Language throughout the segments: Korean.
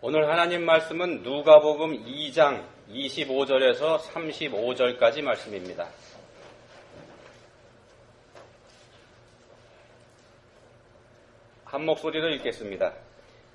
오늘 하나님 말씀은 누가복음 2장 25절에서 35절까지 말씀입니다. 한 목소리로 읽겠습니다.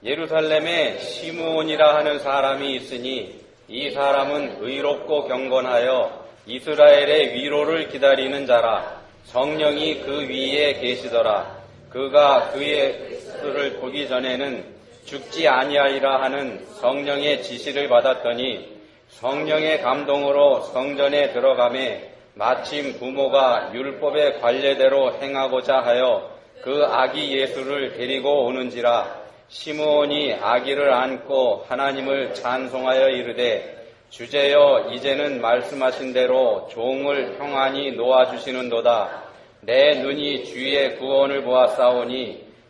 예루살렘에 시므온이라 하는 사람이 있으니 이 사람은 의롭고 경건하여 이스라엘의 위로를 기다리는 자라 성령이 그 위에 계시더라 그가 그의 수를 보기 전에는 죽지 아니하리라 하는 성령의 지시를 받았더니 성령의 감동으로 성전에 들어가매 마침 부모가 율법의 관례대로 행하고자 하여 그 아기 예수를 데리고 오는지라 시므온이 아기를 안고 하나님을 찬송하여 이르되 주제여 이제는 말씀하신 대로 종을 평안히 놓아주시는도다. 내 눈이 주의 구원을 보았사오니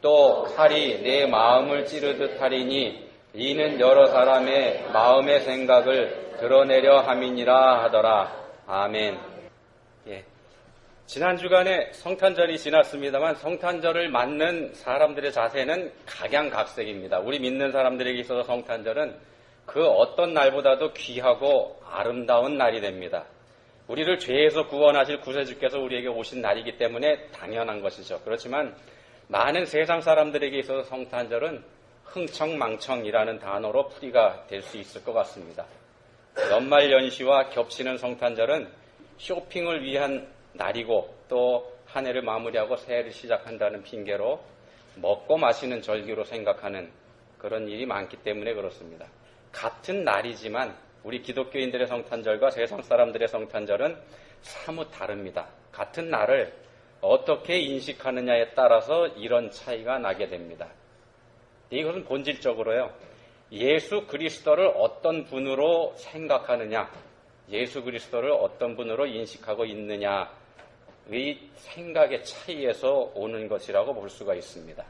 또 칼이 내 마음을 찌르듯 하리니 이는 여러 사람의 마음의 생각을 드러내려 함이니라 하더라. 아멘. 예. 지난 주간에 성탄절이 지났습니다만 성탄절을 맞는 사람들의 자세는 각양각색입니다. 우리 믿는 사람들에게 있어서 성탄절은 그 어떤 날보다도 귀하고 아름다운 날이 됩니다. 우리를 죄에서 구원하실 구세주께서 우리에게 오신 날이기 때문에 당연한 것이죠. 그렇지만 많은 세상 사람들에게 있어서 성탄절은 흥청망청이라는 단어로 풀이가 될 수 있을 것 같습니다. 연말 연시와 겹치는 성탄절은 쇼핑을 위한 날이고 또 한 해를 마무리하고 새해를 시작한다는 핑계로 먹고 마시는 절기로 생각하는 그런 일이 많기 때문에 그렇습니다. 같은 날이지만 우리 기독교인들의 성탄절과 세상 사람들의 성탄절은 사뭇 다릅니다. 같은 날을 어떻게 인식하느냐에 따라서 이런 차이가 나게 됩니다. 이것은 본질적으로요. 예수 그리스도를 어떤 분으로 생각하느냐, 예수 그리스도를 어떤 분으로 인식하고 있느냐의 생각의 차이에서 오는 것이라고 볼 수가 있습니다.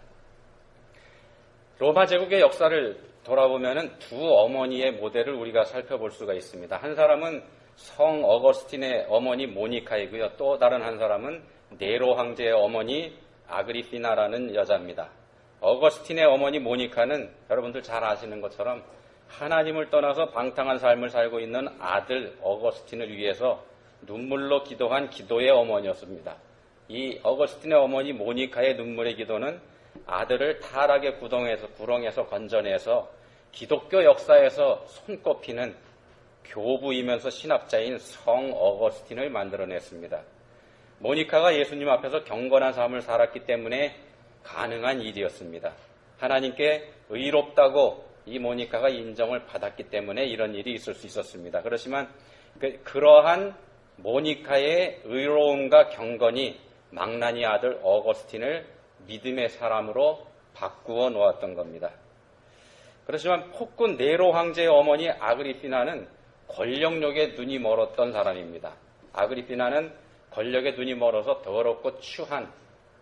로마 제국의 역사를 돌아보면 두 어머니의 모델을 우리가 살펴볼 수가 있습니다. 한 사람은 성 어거스틴의 어머니 모니카이고요. 또 다른 한 사람은 네로 황제의 어머니 아그리피나라는 여자입니다. 어거스틴의 어머니 모니카는 여러분들 잘 아시는 것처럼 하나님을 떠나서 방탕한 삶을 살고 있는 아들 어거스틴을 위해서 눈물로 기도한 기도의 어머니였습니다. 이 어거스틴의 어머니 모니카의 눈물의 기도는 아들을 타락의 구덩에서 구렁에서 건져내서 기독교 역사에서 손꼽히는 교부이면서 신학자인 성 어거스틴을 만들어냈습니다. 모니카가 예수님 앞에서 경건한 삶을 살았기 때문에 가능한 일이었습니다. 하나님께 의롭다고 이 모니카가 인정을 받았기 때문에 이런 일이 있을 수 있었습니다. 그렇지만 그, 그러한 모니카의 의로움과 경건이 망나니 아들 어거스틴을 믿음의 사람으로 바꾸어 놓았던 겁니다. 그렇지만 폭군 네로 황제의 어머니 아그리피나는 권력력에 눈이 멀었던 사람입니다. 아그리피나는 권력에 눈이 멀어서 더럽고 추한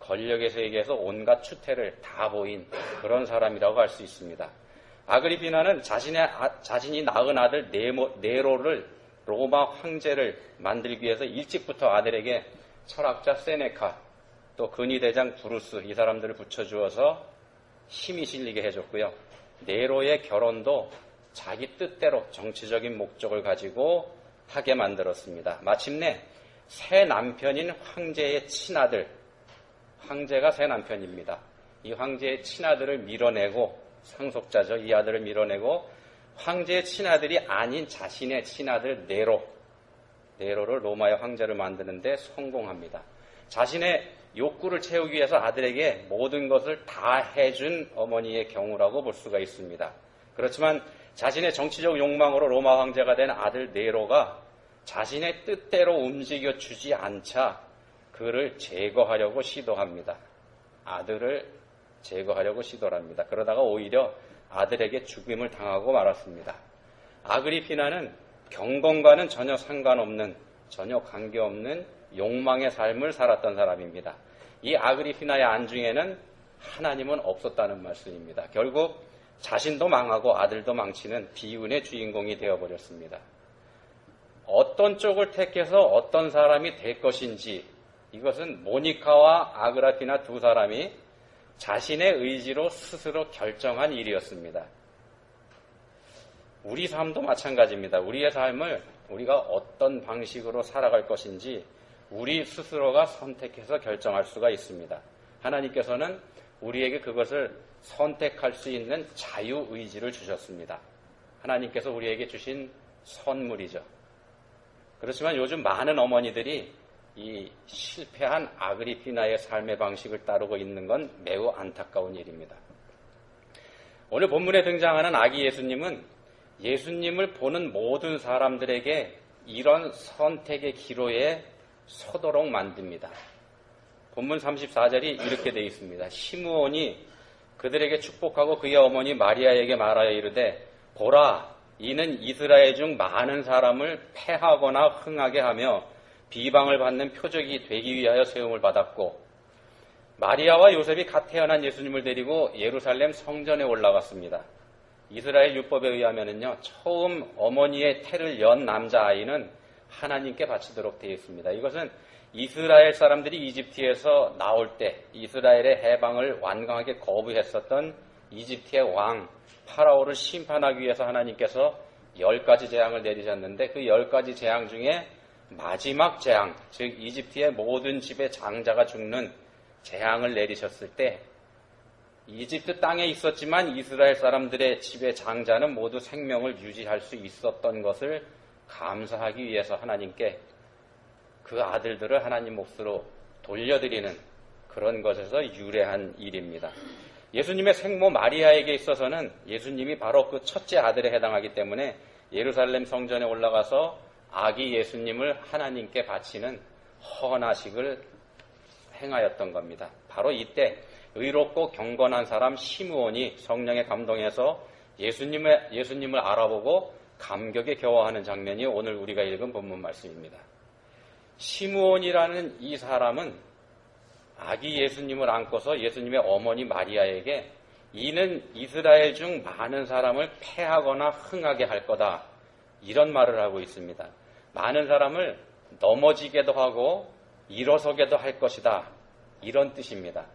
권력의 세계에서 온갖 추태를 다 보인 그런 사람이라고 할 수 있습니다. 아그리피나는 자신의 아, 자신이 낳은 아들 네모, 네로를 로마 황제를 만들기 위해서 일찍부터 아들에게 철학자 세네카 또 근위대장 브루스 이 사람들을 붙여주어서 힘이 실리게 해줬고요. 네로의 결혼도 자기 뜻대로 정치적인 목적을 가지고 하게 만들었습니다. 마침내 새 남편인 황제의 친아들, 황제가 새 남편입니다. 이 황제의 친아들을 밀어내고 상속자죠. 이 아들을 밀어내고 황제의 친아들이 아닌 자신의 친아들 네로, 네로를 로마의 황제를 만드는데 성공합니다. 자신의 욕구를 채우기 위해서 아들에게 모든 것을 다 해준 어머니의 경우라고 볼 수가 있습니다. 그렇지만 자신의 정치적 욕망으로 로마 황제가 된 아들 네로가 자신의 뜻대로 움직여 주지 않자 그를 제거하려고 시도합니다. 아들을 제거하려고 시도합니다. 그러다가 오히려 아들에게 죽임을 당하고 말았습니다. 아그리피나는 경건과는 전혀 상관없는 전혀 관계없는 욕망의 삶을 살았던 사람입니다. 이 아그리피나의 안중에는 하나님은 없었다는 말씀입니다. 결국 자신도 망하고 아들도 망치는 비운의 주인공이 되어버렸습니다. 어떤 쪽을 택해서 어떤 사람이 될 것인지 이것은 모니카와 아그라피나 두 사람이 자신의 의지로 스스로 결정한 일이었습니다. 우리 삶도 마찬가지입니다. 우리의 삶을 우리가 어떤 방식으로 살아갈 것인지 우리 스스로가 선택해서 결정할 수가 있습니다. 하나님께서는 우리에게 그것을 선택할 수 있는 자유의지를 주셨습니다. 하나님께서 우리에게 주신 선물이죠. 그렇지만 요즘 많은 어머니들이 이 실패한 아그리피나의 삶의 방식을 따르고 있는 건 매우 안타까운 일입니다. 오늘 본문에 등장하는 아기 예수님은 예수님을 보는 모든 사람들에게 이런 선택의 기로에 서도록 만듭니다. 본문 34절이 이렇게 되어 있습니다. 시므온이 그들에게 축복하고 그의 어머니 마리아에게 말하여 이르되 보라 이는 이스라엘 중 많은 사람을 패하거나 흥하게 하며 비방을 받는 표적이 되기 위하여 세움을 받았고 마리아와 요셉이 갓 태어난 예수님을 데리고 예루살렘 성전에 올라갔습니다. 이스라엘 율법에 의하면은요 처음 어머니의 태를 연 남자 아이는 하나님께 바치도록 되어 있습니다. 이것은 이스라엘 사람들이 이집트에서 나올 때 이스라엘의 해방을 완강하게 거부했었던 이집트의 왕 파라오를 심판하기 위해서 하나님께서 열 가지 재앙을 내리셨는데 그 열 가지 재앙 중에 마지막 재앙, 즉 이집트의 모든 집의 장자가 죽는 재앙을 내리셨을 때 이집트 땅에 있었지만 이스라엘 사람들의 집의 장자는 모두 생명을 유지할 수 있었던 것을 감사하기 위해서 하나님께 그 아들들을 하나님 몫으로 돌려드리는 그런 것에서 유래한 일입니다. 예수님의 생모 마리아에게 있어서는 예수님이 바로 그 첫째 아들에 해당하기 때문에 예루살렘 성전에 올라가서 아기 예수님을 하나님께 바치는 헌화식을 행하였던 겁니다. 바로 이때 의롭고 경건한 사람 시므온이 성령에 감동해서 예수님의, 예수님을 알아보고 감격에 겨워하는 장면이 오늘 우리가 읽은 본문 말씀입니다. 시므온이라는 이 사람은 아기 예수님을 안고서 예수님의 어머니 마리아에게 이는 이스라엘 중 많은 사람을 패하거나 흥하게 할 거다. 이런 말을 하고 있습니다. 많은 사람을 넘어지게도 하고 일어서게도 할 것이다. 이런 뜻입니다.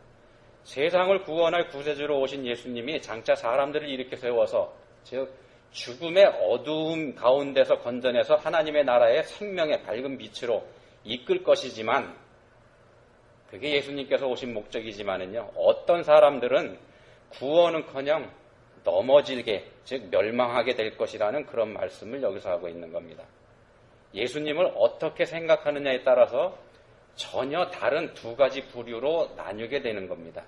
세상을 구원할 구세주로 오신 예수님이 장차 사람들을 이렇게 세워서 즉 죽음의 어두움 가운데서 건져내서 하나님의 나라의 생명의 밝은 빛으로 이끌 것이지만 그게 예수님께서 오신 목적이지만은요 어떤 사람들은 구원은커녕 넘어질게 즉 멸망하게 될 것이라는 그런 말씀을 여기서 하고 있는 겁니다. 예수님을 어떻게 생각하느냐에 따라서 전혀 다른 두 가지 부류로 나뉘게 되는 겁니다.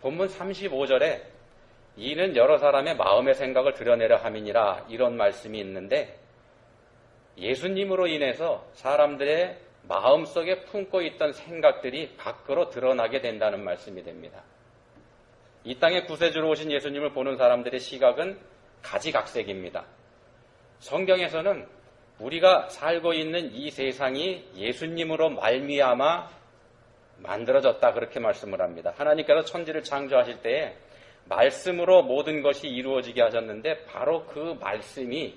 본문 35절에 이는 여러 사람의 마음의 생각을 드러내려 함이니라 이런 말씀이 있는데 예수님으로 인해서 사람들의 마음속에 품고 있던 생각들이 밖으로 드러나게 된다는 말씀이 됩니다. 이 땅에 구세주로 오신 예수님을 보는 사람들의 시각은 가지각색입니다. 성경에서는 우리가 살고 있는 이 세상이 예수님으로 말미암아 만들어졌다 그렇게 말씀을 합니다. 하나님께서 천지를 창조하실 때에 말씀으로 모든 것이 이루어지게 하셨는데 바로 그 말씀이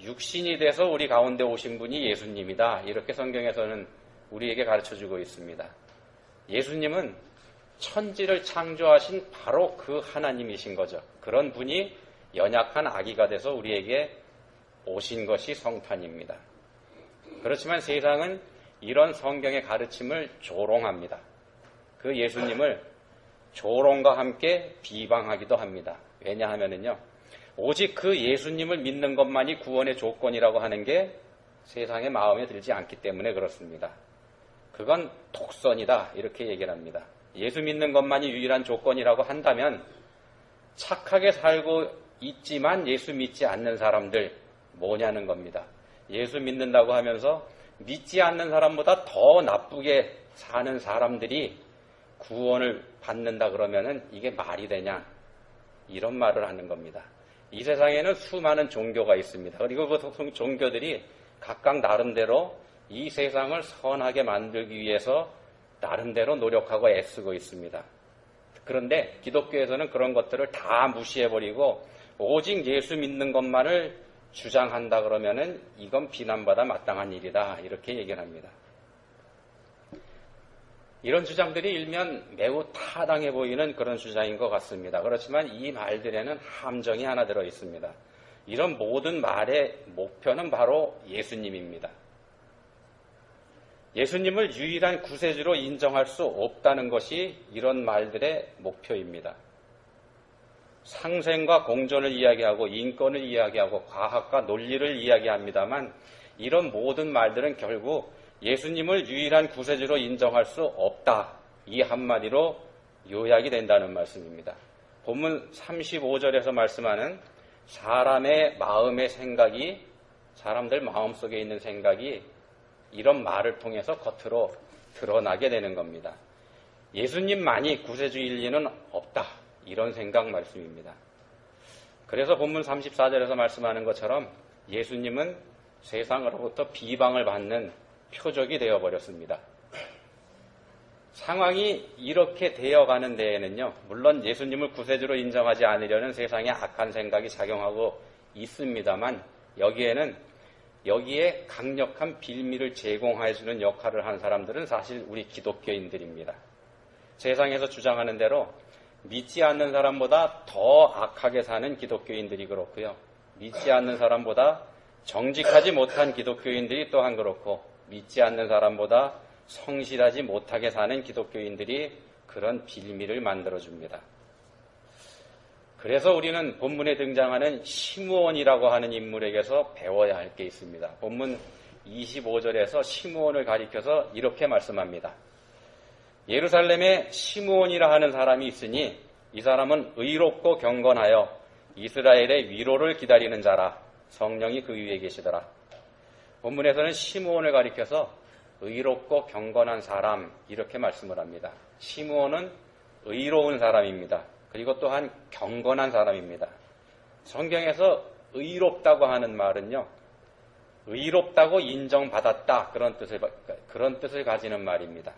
육신이 돼서 우리 가운데 오신 분이 예수님이다. 이렇게 성경에서는 우리에게 가르쳐 주고 있습니다. 예수님은 천지를 창조하신 바로 그 하나님이신 거죠. 그런 분이 연약한 아기가 돼서 우리에게 오신 것이 성탄입니다. 그렇지만 세상은 이런 성경의 가르침을 조롱합니다. 그 예수님을 조롱과 함께 비방하기도 합니다. 왜냐하면요. 오직 그 예수님을 믿는 것만이 구원의 조건이라고 하는 게 세상의 마음에 들지 않기 때문에 그렇습니다. 그건 독선이다. 이렇게 얘기를 합니다. 예수 믿는 것만이 유일한 조건이라고 한다면 착하게 살고 있지만 예수 믿지 않는 사람들 뭐냐는 겁니다. 예수 믿는다고 하면서 믿지 않는 사람보다 더 나쁘게 사는 사람들이 구원을 받는다 그러면은 이게 말이 되냐? 이런 말을 하는 겁니다. 이 세상에는 수많은 종교가 있습니다. 그리고 그 종교들이 각각 나름대로 이 세상을 선하게 만들기 위해서 나름대로 노력하고 애쓰고 있습니다. 그런데 기독교에서는 그런 것들을 다 무시해버리고 오직 예수 믿는 것만을 주장한다 그러면은 이건 비난받아 마땅한 일이다. 이렇게 얘기를 합니다. 이런 주장들이 일면 매우 타당해 보이는 그런 주장인 것 같습니다. 그렇지만 이 말들에는 함정이 하나 들어 있습니다. 이런 모든 말의 목표는 바로 예수님입니다. 예수님을 유일한 구세주로 인정할 수 없다는 것이 이런 말들의 목표입니다. 상생과 공존을 이야기하고 인권을 이야기하고 과학과 논리를 이야기합니다만 이런 모든 말들은 결국 예수님을 유일한 구세주로 인정할 수 없다. 이 한마디로 요약이 된다는 말씀입니다. 본문 35절에서 말씀하는 사람의 마음의 생각이 사람들 마음속에 있는 생각이 이런 말을 통해서 겉으로 드러나게 되는 겁니다. 예수님만이 구세주일 리는 없다. 이런 생각 말씀입니다. 그래서 본문 34절에서 말씀하는 것처럼 예수님은 세상으로부터 비방을 받는 표적이 되어버렸습니다. 상황이 이렇게 되어가는 데에는요, 물론 예수님을 구세주로 인정하지 않으려는 세상의 악한 생각이 작용하고 있습니다만, 여기에는, 여기에 강력한 빌미를 제공해주는 역할을 한 사람들은 사실 우리 기독교인들입니다. 세상에서 주장하는 대로 믿지 않는 사람보다 더 악하게 사는 기독교인들이 그렇고요. 믿지 않는 사람보다 정직하지 못한 기독교인들이 또한 그렇고, 믿지 않는 사람보다 성실하지 못하게 사는 기독교인들이 그런 빌미를 만들어줍니다. 그래서 우리는 본문에 등장하는 시므온이라고 하는 인물에게서 배워야 할 게 있습니다. 본문 25절에서 시므온을 가리켜서 이렇게 말씀합니다. 예루살렘에 시므온이라 하는 사람이 있으니 이 사람은 의롭고 경건하여 이스라엘의 위로를 기다리는 자라 성령이 그 위에 계시더라. 본문에서는 시므온을 가리켜서 의롭고 경건한 사람 이렇게 말씀을 합니다. 시므온은 의로운 사람입니다. 그리고 또한 경건한 사람입니다. 성경에서 의롭다고 하는 말은요. 의롭다고 인정받았다 그런 뜻을 그런 뜻을 가지는 말입니다.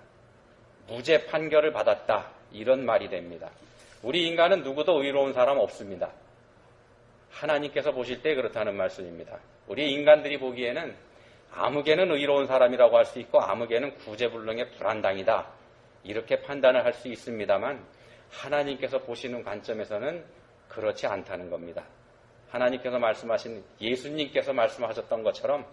무죄 판결을 받았다 이런 말이 됩니다. 우리 인간은 누구도 의로운 사람 없습니다. 하나님께서 보실 때 그렇다는 말씀입니다. 우리 인간들이 보기에는 아무개는 의로운 사람이라고 할 수 있고 아무개는 구제불능의 불안당이다. 이렇게 판단을 할 수 있습니다만 하나님께서 보시는 관점에서는 그렇지 않다는 겁니다. 하나님께서 말씀하신 예수님께서 말씀하셨던 것처럼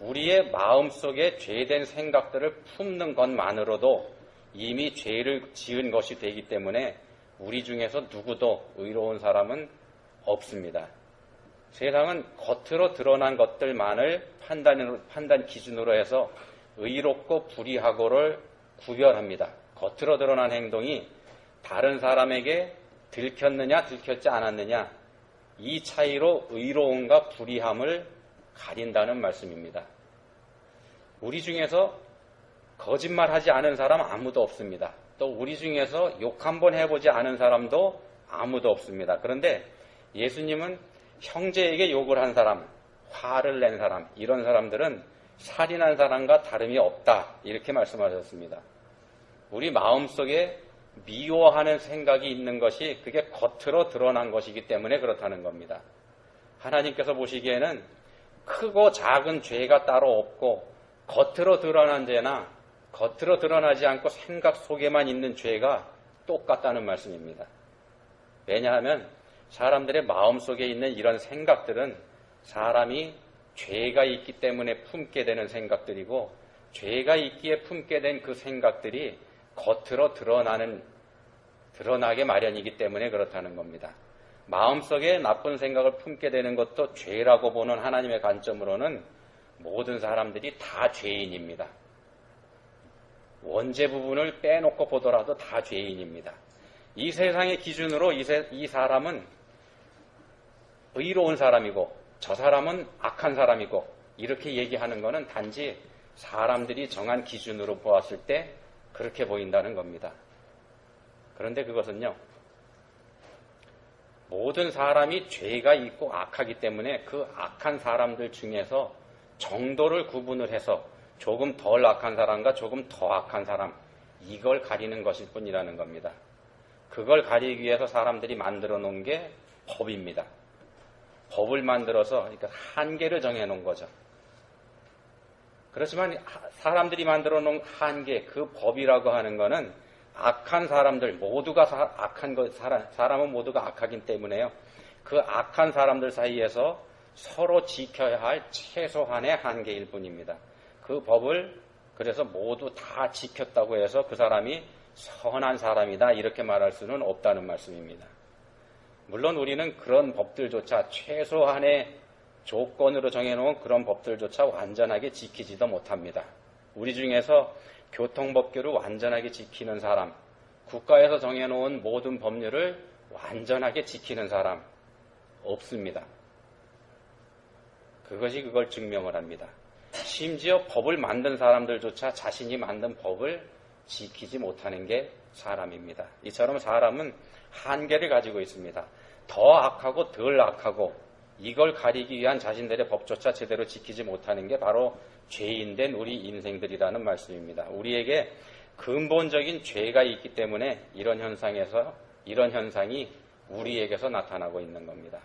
우리의 마음속에 죄된 생각들을 품는 것만으로도 이미 죄를 지은 것이 되기 때문에 우리 중에서 누구도 의로운 사람은 없습니다. 세상은 겉으로 드러난 것들만을 판단, 판단 기준으로 해서 의롭고 불의하고를 구별합니다. 겉으로 드러난 행동이 다른 사람에게 들켰느냐 들켰지 않았느냐 이 차이로 의로움과 불의함을 가린다는 말씀입니다. 우리 중에서 거짓말하지 않은 사람 아무도 없습니다. 또 우리 중에서 욕 한번 해보지 않은 사람도 아무도 없습니다. 그런데 예수님은 형제에게 욕을 한 사람, 화를 낸 사람, 이런 사람들은 살인한 사람과 다름이 없다. 이렇게 말씀하셨습니다. 우리 마음속에 미워하는 생각이 있는 것이 그게 겉으로 드러난 것이기 때문에 그렇다는 겁니다. 하나님께서 보시기에는 크고 작은 죄가 따로 없고 겉으로 드러난 죄나 겉으로 드러나지 않고 생각 속에만 있는 죄가 똑같다는 말씀입니다. 왜냐하면 사람들의 마음속에 있는 이런 생각들은 사람이 죄가 있기 때문에 품게 되는 생각들이고 죄가 있기에 품게 된 그 생각들이 겉으로 드러나는 드러나게 마련이기 때문에 그렇다는 겁니다. 마음속에 나쁜 생각을 품게 되는 것도 죄라고 보는 하나님의 관점으로는 모든 사람들이 다 죄인입니다. 원죄 부분을 빼놓고 보더라도 다 죄인입니다. 이 세상의 기준으로 이, 세, 이 사람은 의로운 사람이고 저 사람은 악한 사람이고 이렇게 얘기하는 것은 단지 사람들이 정한 기준으로 보았을 때 그렇게 보인다는 겁니다. 그런데 그것은요, 모든 사람이 죄가 있고 악하기 때문에 그 악한 사람들 중에서 정도를 구분을 해서 조금 덜 악한 사람과 조금 더 악한 사람, 이걸 가리는 것일 뿐이라는 겁니다. 그걸 가리기 위해서 사람들이 만들어 놓은 게 법입니다. 법을 만들어서 그러니까 한계를 정해 놓은 거죠. 그렇지만 사람들이 만들어 놓은 한계, 그 법이라고 하는 거는 악한 사람들 모두가 사, 악한 것 사람, 사람은 모두가 악하기 때문에요. 그 악한 사람들 사이에서 서로 지켜야 할 최소한의 한계일 뿐입니다. 그 법을 그래서 모두 다 지켰다고 해서 그 사람이 선한 사람이다 이렇게 말할 수는 없다는 말씀입니다. 물론 우리는 그런 법들조차 최소한의 조건으로 정해놓은 그런 법들조차 완전하게 지키지도 못합니다. 우리 중에서 교통법규를 완전하게 지키는 사람, 국가에서 정해놓은 모든 법률을 완전하게 지키는 사람 없습니다. 그것이 그걸 증명을 합니다. 심지어 법을 만든 사람들조차 자신이 만든 법을 지키지 못하는 게 사람입니다. 이처럼 사람은 한계를 가지고 있습니다. 더 악하고 덜 악하고 이걸 가리기 위한 자신들의 법조차 제대로 지키지 못하는 게 바로 죄인된 우리 인생들이라는 말씀입니다. 우리에게 근본적인 죄가 있기 때문에 이런 현상에서 이런 현상이 우리에게서 나타나고 있는 겁니다.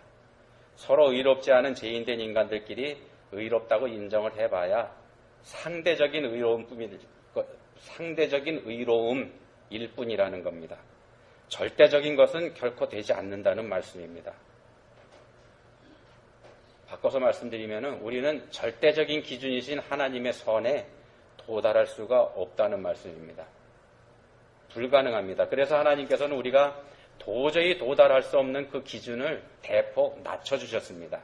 서로 의롭지 않은 죄인된 인간들끼리 의롭다고 인정을 해봐야 상대적인 의로움뿐일 상대적인 의로움 일 뿐이라는 겁니다. 절대적인 것은 결코 되지 않는다는 말씀입니다. 바꿔서 말씀드리면 우리는 절대적인 기준이신 하나님의 선에 도달할 수가 없다는 말씀입니다. 불가능합니다. 그래서 하나님께서는 우리가 도저히 도달할 수 없는 그 기준을 대폭 낮춰주셨습니다.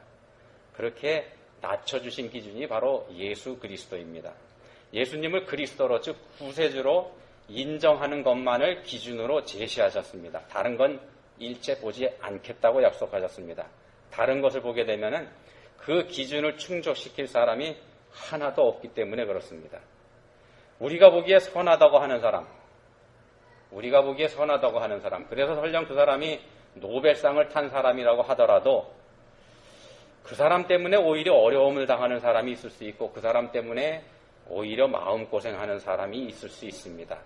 그렇게 낮춰주신 기준이 바로 예수 그리스도입니다. 예수님을 그리스도로 즉 구세주로 인정하는 것만을 기준으로 제시하셨습니다. 다른 건 일체 보지 않겠다고 약속하셨습니다. 다른 것을 보게 되면은 그 기준을 충족시킬 사람이 하나도 없기 때문에 그렇습니다. 우리가 보기에 선하다고 하는 사람, 우리가 보기에 선하다고 하는 사람, 그래서 설령 그 사람이 노벨상을 탄 사람이라고 하더라도 그 사람 때문에 오히려 어려움을 당하는 사람이 있을 수 있고 그 사람 때문에 오히려 마음고생하는 사람이 있을 수 있습니다.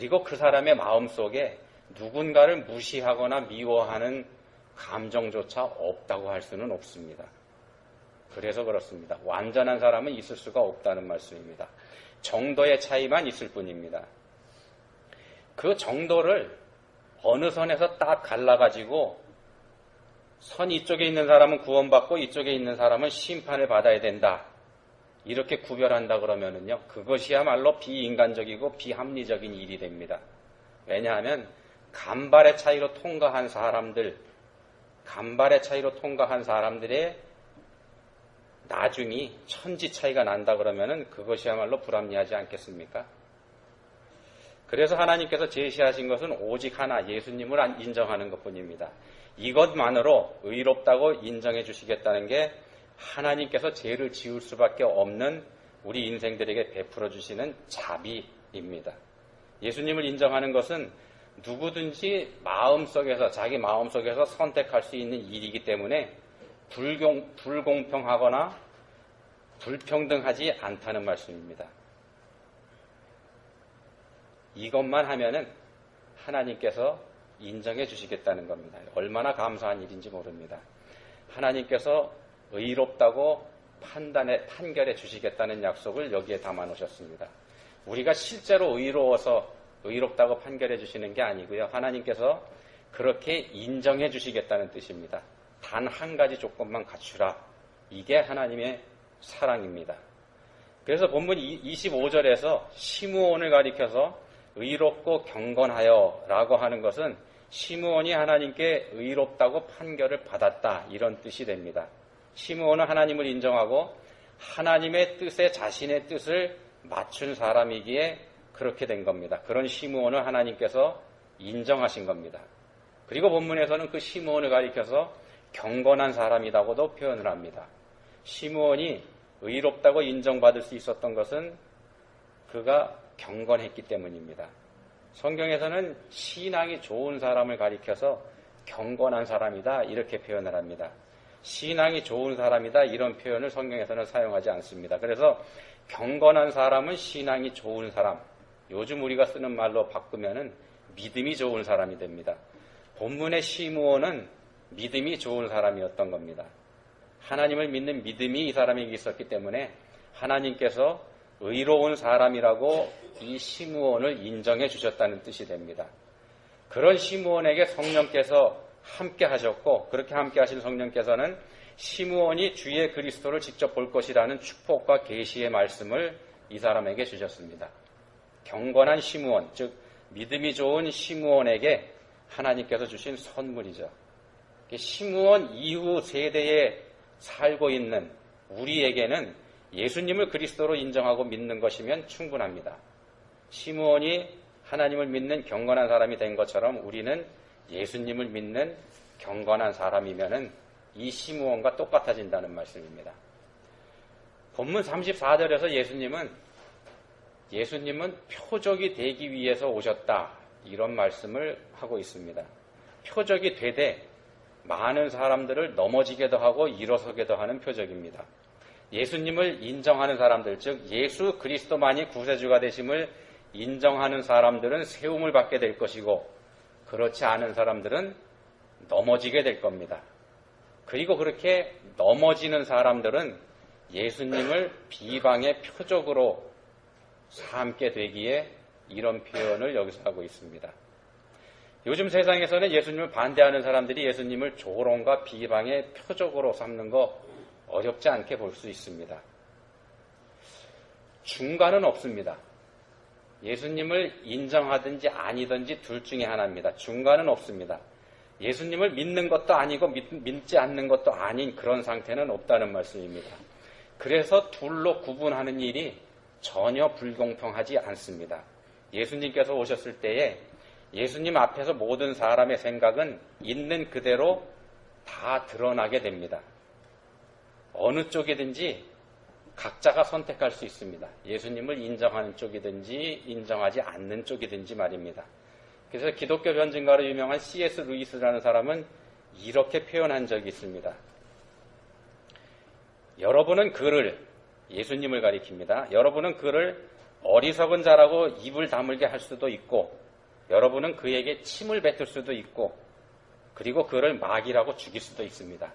그리고 그 사람의 마음 속에 누군가를 무시하거나 미워하는 감정조차 없다고 할 수는 없습니다. 그래서 그렇습니다. 완전한 사람은 있을 수가 없다는 말씀입니다. 정도의 차이만 있을 뿐입니다. 그 정도를 어느 선에서 딱 갈라가지고 선 이쪽에 있는 사람은 구원받고 이쪽에 있는 사람은 심판을 받아야 된다. 이렇게 구별한다 그러면은요, 그것이야말로 비인간적이고 비합리적인 일이 됩니다. 왜냐하면 간발의 차이로 통과한 사람들, 간발의 차이로 통과한 사람들의 나중이 천지 차이가 난다 그러면은 그것이야말로 불합리하지 않겠습니까? 그래서 하나님께서 제시하신 것은 오직 하나 예수님을 인정하는 것 뿐입니다. 이것만으로 의롭다고 인정해 주시겠다는 게 하나님께서 죄를 지을 수밖에 없는 우리 인생들에게 베풀어 주시는 자비입니다. 예수님을 인정하는 것은 누구든지 마음속에서 자기 마음속에서 선택할 수 있는 일이기 때문에 불공, 불공평하거나 불평등하지 않다는 말씀입니다. 이것만 하면은 하나님께서 인정해 주시겠다는 겁니다. 얼마나 감사한 일인지 모릅니다. 하나님께서 의롭다고 판단에 판결해 주시겠다는 약속을 여기에 담아 놓으셨습니다. 우리가 실제로 의로워서 의롭다고 판결해 주시는 게 아니고요. 하나님께서 그렇게 인정해 주시겠다는 뜻입니다. 단 한 가지 조건만 갖추라. 이게 하나님의 사랑입니다. 그래서 본문 25절에서 시무원을 가리켜서 의롭고 경건하여 라고 하는 것은 시므온이 하나님께 의롭다고 판결을 받았다 이런 뜻이 됩니다. 시므온은 하나님을 인정하고 하나님의 뜻에 자신의 뜻을 맞춘 사람이기에 그렇게 된 겁니다. 그런 시므온을 하나님께서 인정하신 겁니다. 그리고 본문에서는 그 시므온을 가리켜서 경건한 사람이라고도 표현을 합니다. 시므온이 의롭다고 인정받을 수 있었던 것은 그가 경건했기 때문입니다. 성경에서는 신앙이 좋은 사람을 가리켜서 경건한 사람이다 이렇게 표현을 합니다. 신앙이 좋은 사람이다 이런 표현을 성경에서는 사용하지 않습니다. 그래서 경건한 사람은 신앙이 좋은 사람. 요즘 우리가 쓰는 말로 바꾸면은 믿음이 좋은 사람이 됩니다. 본문의 시므온은 믿음이 좋은 사람이었던 겁니다. 하나님을 믿는 믿음이 이 사람에게 있었기 때문에 하나님께서 의로운 사람이라고 이 시므온을 인정해 주셨다는 뜻이 됩니다. 그런 시므온에게 성령께서 함께 하셨고 그렇게 함께 하신 성령께서는 시므온이 주의 그리스도를 직접 볼 것이라는 축복과 계시의 말씀을 이 사람에게 주셨습니다. 경건한 시므온, 즉 믿음이 좋은 시므온에게 하나님께서 주신 선물이죠. 시므온 이후 세대에 살고 있는 우리에게는 예수님을 그리스도로 인정하고 믿는 것이면 충분합니다. 시므온이 하나님을 믿는 경건한 사람이 된 것처럼 우리는 예수님을 믿는 경건한 사람이면은 이 시므온과 똑같아진다는 말씀입니다. 본문 34절에서 예수님은 예수님은 표적이 되기 위해서 오셨다. 이런 말씀을 하고 있습니다. 표적이 되되 많은 사람들을 넘어지게도 하고 일어서게도 하는 표적입니다. 예수님을 인정하는 사람들, 즉 예수 그리스도만이 구세주가 되심을 인정하는 사람들은 세움을 받게 될 것이고 그렇지 않은 사람들은 넘어지게 될 겁니다. 그리고 그렇게 넘어지는 사람들은 예수님을 비방의 표적으로 삼게 되기에 이런 표현을 여기서 하고 있습니다. 요즘 세상에서는 예수님을 반대하는 사람들이 예수님을 조롱과 비방의 표적으로 삼는 거 어렵지 않게 볼 수 있습니다. 중간은 없습니다. 예수님을 인정하든지 아니든지 둘 중에 하나입니다. 중간은 없습니다. 예수님을 믿는 것도 아니고 믿, 지 않는 것도 아닌 그런 상태는 없다는 말씀입니다. 그래서 둘로 구분하는 일이 전혀 불공평하지 않습니다. 예수님께서 오셨을 때에 예수님 앞에서 모든 사람의 생각은 있는 그대로 다 드러나게 됩니다. 어느 쪽이든지 각자가 선택할 수 있습니다. 예수님을 인정하는 쪽이든지 인정하지 않는 쪽이든지 말입니다. 그래서 기독교 변증가로 유명한 C.S. 루이스라는 사람은 이렇게 표현한 적이 있습니다. 여러분은 그를 예수님을 가리킵니다. 여러분은 그를 어리석은 자라고 입을 다물게 할 수도 있고 여러분은 그에게 침을 뱉을 수도 있고 그리고 그를 막이라고 죽일 수도 있습니다.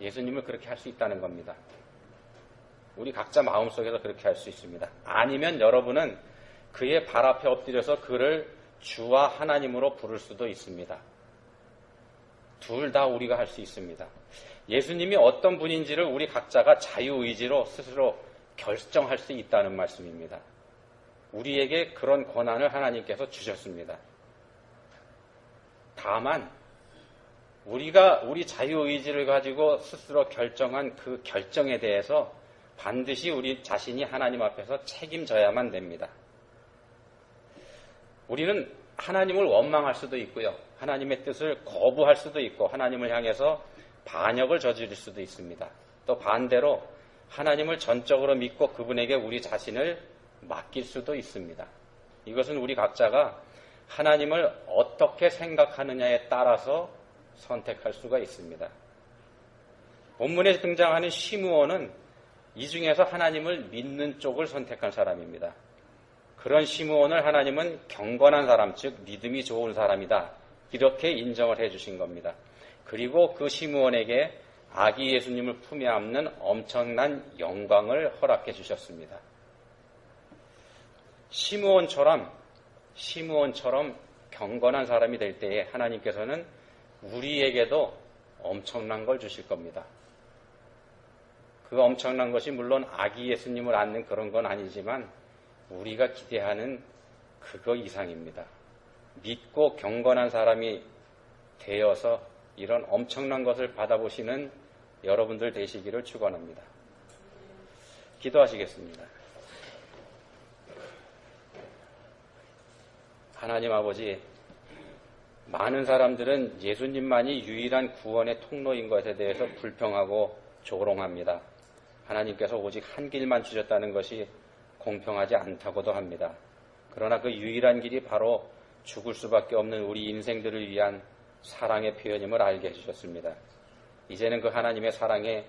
예수님을 그렇게 할 수 있다는 겁니다. 우리 각자 마음속에서 그렇게 할 수 있습니다. 아니면 여러분은 그의 발 앞에 엎드려서 그를 주와 하나님으로 부를 수도 있습니다. 둘 다 우리가 할 수 있습니다. 예수님이 어떤 분인지를 우리 각자가 자유의지로 스스로 결정할 수 있다는 말씀입니다. 우리에게 그런 권한을 하나님께서 주셨습니다. 다만 우리가 우리 자유의지를 가지고 스스로 결정한 그 결정에 대해서 반드시 우리 자신이 하나님 앞에서 책임져야만 됩니다. 우리는 하나님을 원망할 수도 있고요. 하나님의 뜻을 거부할 수도 있고 하나님을 향해서 반역을 저지를 수도 있습니다. 또 반대로 하나님을 전적으로 믿고 그분에게 우리 자신을 맡길 수도 있습니다. 이것은 우리 각자가 하나님을 어떻게 생각하느냐에 따라서 선택할 수가 있습니다. 본문에 등장하는 시므온은 이 중에서 하나님을 믿는 쪽을 선택한 사람입니다. 그런 시므온을 하나님은 경건한 사람, 즉 믿음이 좋은 사람이다. 이렇게 인정을 해 주신 겁니다. 그리고 그 시므온에게 아기 예수님을 품에 안는 엄청난 영광을 허락해 주셨습니다. 시므온처럼 시므온처럼 경건한 사람이 될 때에 하나님께서는 우리에게도 엄청난 걸 주실 겁니다. 그 엄청난 것이 물론 아기 예수님을 안는 그런 건 아니지만 우리가 기대하는 그거 이상입니다. 믿고 경건한 사람이 되어서 이런 엄청난 것을 받아보시는 여러분들 되시기를 축원합니다. 기도하시겠습니다. 하나님 아버지, 많은 사람들은 예수님만이 유일한 구원의 통로인 것에 대해서 불평하고 조롱합니다. 하나님께서 오직 한 길만 주셨다는 것이 공평하지 않다고도 합니다. 그러나 그 유일한 길이 바로 죽을 수밖에 없는 우리 인생들을 위한 사랑의 표현임을 알게 해주셨습니다. 이제는 그 하나님의 사랑에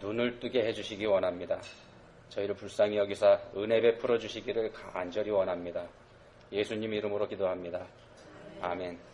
눈을 뜨게 해주시기 원합니다. 저희를 불쌍히 여기사 은혜 베풀어 주시기를 간절히 원합니다. 예수님 이름으로 기도합니다. 아멘.